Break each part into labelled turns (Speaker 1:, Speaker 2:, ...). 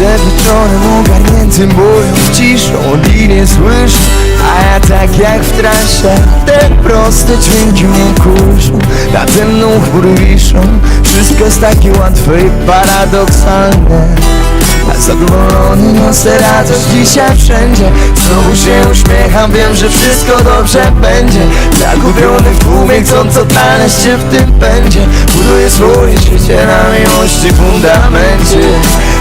Speaker 1: Wieczorem ogarniętym boją ciszą nie słyszę. A ja tak jak w trasie Te proste dźwięki kuszą Nade mną chmury wiszą Wszystko jest takie łatwe i paradoksalne. A zadowolony niosę radość dzisiaj wszędzie. Znowu się uśmiecham, wiem, że wszystko dobrze będzie. Zagubiony w tłumie, chcąc odnaleźć się w tym pędzie. Buduję swoje życie na miłości fundamencie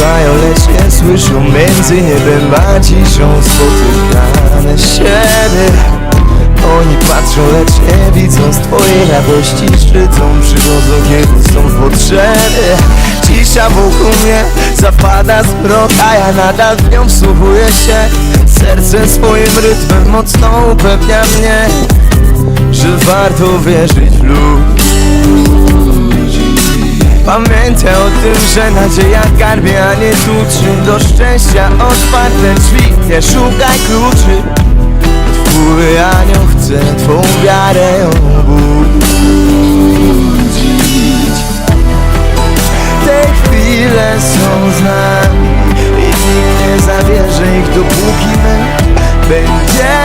Speaker 1: Słuchają, lecz nie słyszą Między niebem a ciszą Spotykane siebie Oni patrzą, lecz nie widzą Z twojej radości szczycą Przychodzą, kiedy są w potrzebie Cisza wokół mnie zapada zmrok A ja nadal w nią wsłuchuję się. Serce swoim rytmem mocno upewnia mnie Że warto wierzyć w ludzi Pamiętaj o tym, że nadzieja garbie, a nie tuczy Do szczęścia otwarte drzwi, nie szukaj kluczy. Twój anioł chce twą wiarę obudzić. Te chwile są z nami I nie zabierze ich dopóki my Będziemy